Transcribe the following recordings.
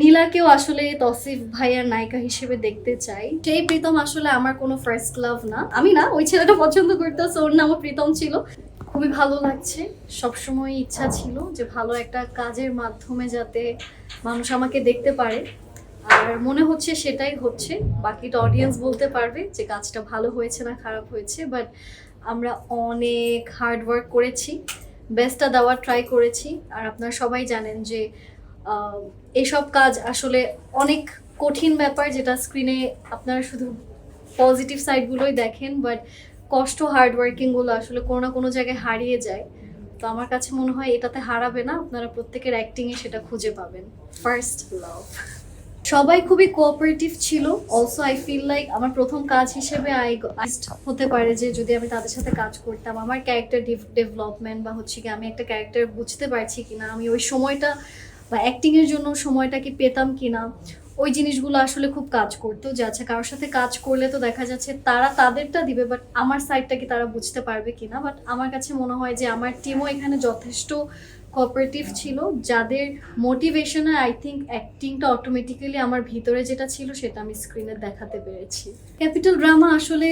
নীলাকেও আসলে তসিফ ভাইয়ার নায়িকা হিসেবে দেখতে চাই। সেই প্রীতম আসলে আমার কোনো ফার্স্ট লাভ না। আমি না, ওই ছেলেটা পছন্দ করতেছে ওর নামও প্রীতম ছিল। খুবই ভালো লাগছে। সবসময় ইচ্ছা ছিল যে ভালো একটা কাজের মাধ্যমে যাতে মানুষ আমাকে দেখতে পারে। আর মনে হচ্ছে সেটাই হচ্ছে। বাকিটা অডিয়েন্স বলতে পারবে যে কাজটা ভালো হয়েছে না খারাপ হয়েছে বাট আমরা অনেক হার্ড ওয়ার্ক করেছি। বেস্টটা দেওয়ার ট্রাই করেছি। আর আপনারা সবাই জানেন যে এসব কাজ আসলে অনেক কঠিন ব্যাপার যেটা স্ক্রিনে আপনারা শুধু পজিটিভ সাইডগুলোই দেখেন বাট কষ্ট হার্ড ওয়ার্কিংগুলো আসলে কোনো না কোনো জায়গায় হারিয়ে যায়। তো আমার কাছে মনে হয় এটাতে হারাবে না, আপনারা প্রত্যেকের অ্যাক্টিংয়ে সেটা খুঁজে পাবেন। ফার্স্ট লাভ সবাই খুবই কোঅপারেটিভ ছিল অলসো আই ফিল লাইক আমার প্রথম কাজ হিসেবে আই হতে পারে যে যদি আমি তাদের সাথে কাজ করতাম, আমার ক্যারেক্টার ডেভেলপমেন্ট বা হচ্ছে কি আমি একটা ক্যারেক্টার বুঝতে পারছি কিনা, আমি ওই সময়টা বা অ্যাক্টিংয়ের জন্য সময়টা কি পেতাম কিনা, ওই জিনিসগুলো আসলে খুব কাজ করতো। যে আচ্ছা কারোর সাথে কাজ করলে তো দেখা যাচ্ছে তারা তাদেরটা দিবে বাট আমার সাইডটা কি তারা বুঝতে পারবে কিনা। বাট আমার কাছে মনে হয় যে আমার টিমও এখানে যথেষ্ট কোঅপারেটিভ ছিল, যাদের মোটিভেশনে আই থিঙ্ক অ্যাক্টিংটা অটোমেটিক্যালি আমার ভিতরে যেটা ছিল সেটা আমি স্ক্রিনে দেখাতে পেরেছি। ক্যাপিটাল ড্রামা আসলে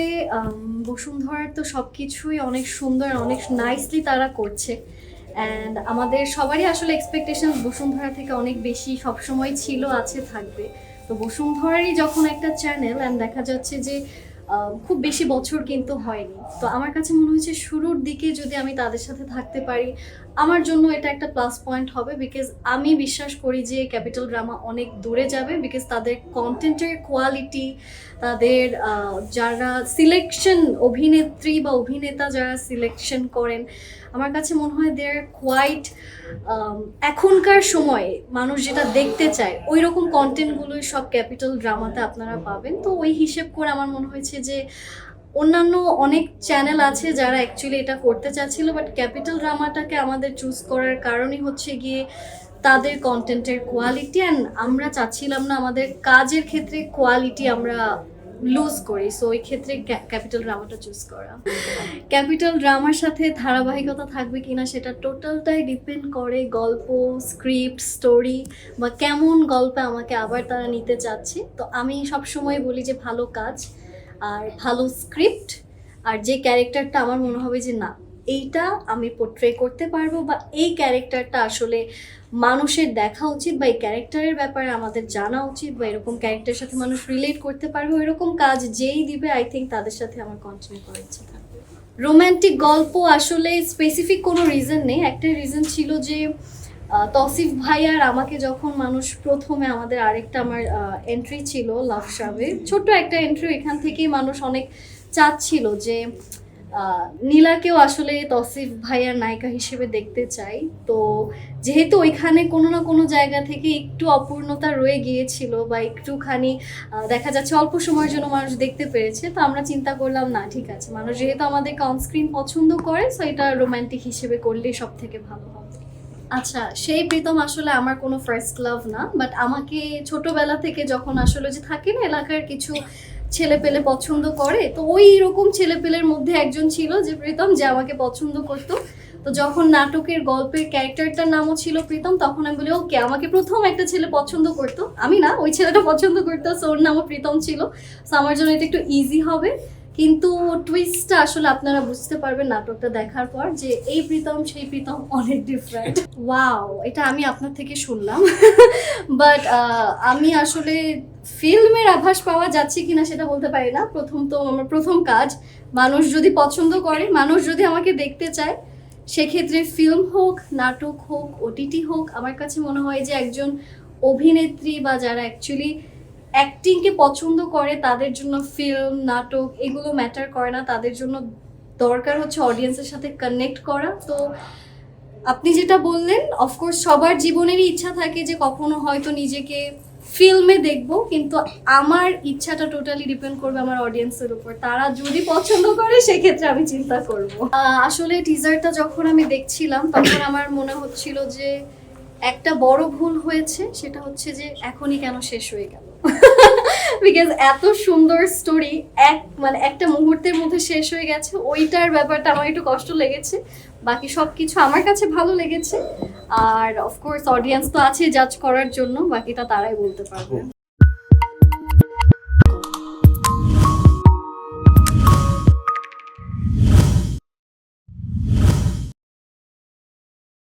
বসুন্ধরার তো সব কিছুই অনেক সুন্দর, অনেক নাইসলি তারা করছে। অ্যান্ড আমাদের সবারই আসলে এক্সপেকটেশন বসুন্ধরা থেকে অনেক বেশি সবসময় ছিল, আছে, থাকবে। তো বসুন্ধরারই যখন একটা চ্যানেল অ্যান্ড দেখা যাচ্ছে যে খুব বেশি বছর কিন্তু হয়নি। তো আমার কাছে মনে হয়েছে শুরুর দিকে যদি আমি তাদের সাথে থাকতে পারি, আমার জন্য এটা একটা প্লাস পয়েন্ট হবে বিকজ আমি বিশ্বাস করি যে ক্যাপিটাল ড্রামা অনেক দূরে যাবে বিকজ তাদের কন্টেন্টের কোয়ালিটি তাদের যারা সিলেকশন অভিনেত্রী বা অভিনেতা যারা সিলেকশন করেন, আমার কাছে মনে হয় দে আর কোয়াইট এখনকার সময়ে মানুষ যেটা দেখতে চায় ওই রকম কন্টেন্টগুলোই সব ক্যাপিটাল ড্রামাতে আপনারা পাবেন। তো ওই হিসেব করে আমার মনে হয়েছে যে অন্যান্য অনেক চ্যানেল আছে যারা অ্যাকচুয়ালি এটা করতে চাচ্ছিল বাট ক্যাপিটাল ড্রামাটাকে আমাদের চুজ করার কারণই হচ্ছে গিয়ে তাদের কন্টেন্টের কোয়ালিটি অ্যান্ড আমরা চাচ্ছিলাম না আমাদের কাজের ক্ষেত্রে কোয়ালিটি আমরা লুজ করি। সো ওই ক্ষেত্রে ক্যাপিটাল ড্রামাটা চুজ করা। ক্যাপিটাল ড্রামার সাথে ধারাবাহিকতা থাকবে কিনা সেটা টোটালটাই ডিপেন্ড করে গল্প স্ক্রিপ্ট স্টোরি বা কেমন গল্পে আমাকে আবার তারা নিতে চাচ্ছে। তো আমি সবসময় বলি যে ভালো কাজ। আর ভালো স্ক্রিপ্ট আর যে ক্যারেক্টারটা আমার মনে হবে যে না, এইটা আমি পোট্রে করতে পারব বা এই ক্যারেক্টারটা আসলে মানুষের দেখা উচিত বা এই ক্যারেক্টারের ব্যাপারে আমাদের জানা উচিত বা এরকম ক্যারেক্টারের সাথে মানুষ রিলেট করতে পারবে, ওইরকম কাজ যেই দিবে আই থিঙ্ক তাদের সাথে আমার কন্টিনিউ করার ইচ্ছা থাকবে। রোম্যান্টিক গল্প আসলে স্পেসিফিক কোনো রিজন নেই। একটা রিজন ছিল যে তসিফ ভাই আর আমাকে যখন মানুষ প্রথমে আমাদের আরেকটা আমার এন্ট্রি ছিল লাভ সাবে ছোট্ট একটা এন্ট্রি এখান থেকেই মানুষ অনেক চাচ্ছিল যে নীলাকেও আসলে তসিফ ভাইয়ার নায়িকা হিসেবে দেখতে চাই। তো যেহেতু ওইখানে কোনো না কোনো জায়গা থেকে একটু অপূর্ণতা রয়ে গিয়েছিল বা একটুখানি দেখা যাচ্ছে অল্প সময়ের জন্য মানুষ দেখতে পেরেছে তো আমরা চিন্তা করলাম না ঠিক আছে। মানুষ যেহেতু আমাদেরকে অনস্ক্রিন পছন্দ করে সো এটা রোমান্টিক হিসেবে করলেই সব থেকে ভালো হবে। আচ্ছা সেই প্রীতম আসলে আমার কোনো ফার্স্ট লাভ না বাট আমাকে ছোটবেলা থেকে যখন আসলে যে থাকে না এলাকার কিছু ছেলে পেলে পছন্দ করে, তো ওই রকম ছেলে পেলের মধ্যে একজন ছিল যে প্রীতম যে আমাকে পছন্দ করতো। তো যখন নাটকের গল্পের ক্যারেক্টারটার নামও ছিল প্রীতম, তখন আমি বলি, ওকে, আমাকে প্রথম একটা ছেলে পছন্দ করতো। আমি না, ওই ছেলেটা পছন্দ করতো, so ওর নামও প্রীতম ছিল। তো আমার জন্য এটা একটু ইজি হবে। কিন্তু টুইস্টটা আসলে আপনারা বুঝতে পারবেন নাটকটা দেখার পর যে এই প্রীতম, সেই প্রীতম অনেক ডিফারেন্ট ওয়াও এটা আমি আপনার থেকে শুনলাম। বাট আমি আসলে ফিল্মের আভাস পাওয়া যাচ্ছে কিনা সেটা বলতে পারি না। প্রথম তো আমার প্রথম কাজ, মানুষ যদি পছন্দ করে, মানুষ যদি আমাকে দেখতে চায়, সেক্ষেত্রে ফিল্ম হোক, নাটক হোক ওটিটি হোক, আমার কাছে মনে হয় যে একজন অভিনেত্রী বা যারা অ্যাকচুয়ালি অ্যাক্টিংকে পছন্দ করে, তাদের জন্য ফিল্ম নাটক, এগুলো ম্যাটার করে না। তাদের জন্য দরকার হচ্ছে অডিয়েন্সের সাথে কানেক্ট করা। তো আপনি যেটা বললেন অফকোর্স সবার জীবনেরই ইচ্ছা থাকে যে কখনো হয়তো নিজেকে ফিল্মে দেখব, কিন্তু আমার ইচ্ছাটা টোটালি ডিপেন্ড করবে আমার অডিয়েন্সের উপর। তারা যদি পছন্দ করে, সেক্ষেত্রে আমি চিন্তা করব। আসলে টিজারটা যখন আমি দেখছিলাম, তখন আমার মনে হচ্ছিল যে একটা বড় ভুল হয়েছে, সেটা হচ্ছে যে এখনই কেন শেষ হয়ে গেল। বিকজ এত সুন্দর স্টোরি এক মানে একটা মুহূর্তের মধ্যে শেষ হয়ে গেছে। ওইটার ব্যাপারটা আমার একটু কষ্ট লেগেছে। বাকি সব কিছু আমার কাছে ভালো লেগেছে। আর অফকোর্স অডিয়েন্স তো আছে জাজ করার জন্য, বাকিটা তারাই বলতে পারবে।